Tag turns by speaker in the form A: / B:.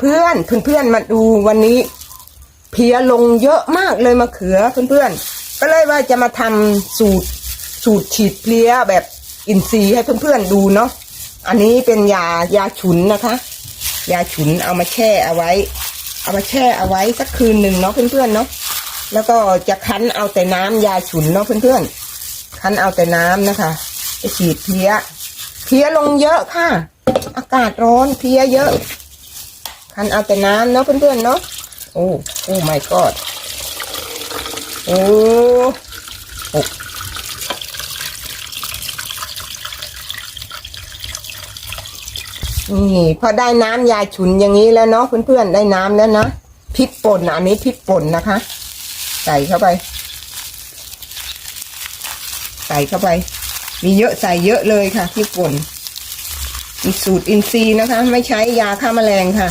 A: เพื่อนๆเพื่อนๆมาดูวันนี้ เพลียลงเยอะมากเลยมะเขือเพื่อนๆก็เลยว่าจะมาทำสูตรสูตรฉีดเพลียแบบอินทรีย์ให้เพื่อนๆดูเนาะอันนี้เป็นยายาฉุนนะคะ ยาฉุนเอามาแช่เอาไว้ เอามาแช่เอาไว้สักคืนหนึ่งเนาะเพื่อนๆเนาะแล้วก็จะคั้นเอาแต่น้ำยาฉุนเนาะเพื่อนๆคั้นเอาแต่น้ำนะคะไปฉีดเพลียเพลียลงเยอะค่ะ อากาศร้อนเพลียเยอะ คันเอาแต่น้ำเนาะเพื่อนๆเนาะโอ้โอ้ my god โอ้โอ้นี่พอได้น้ำยาฉุนอย่างนี้แล้วเนาะเพื่อนๆได้น้ำแล้วนะพริกป่นอันนี้พริกป่นนะคะ ใส่เข้าไป ใส่เข้าไป มีเยอะใส่เยอะเลยค่ะพริกป่นมีสูตรอินทรีย์นะคะ ไม่ใช้ยาฆ่าแมลงค่ะ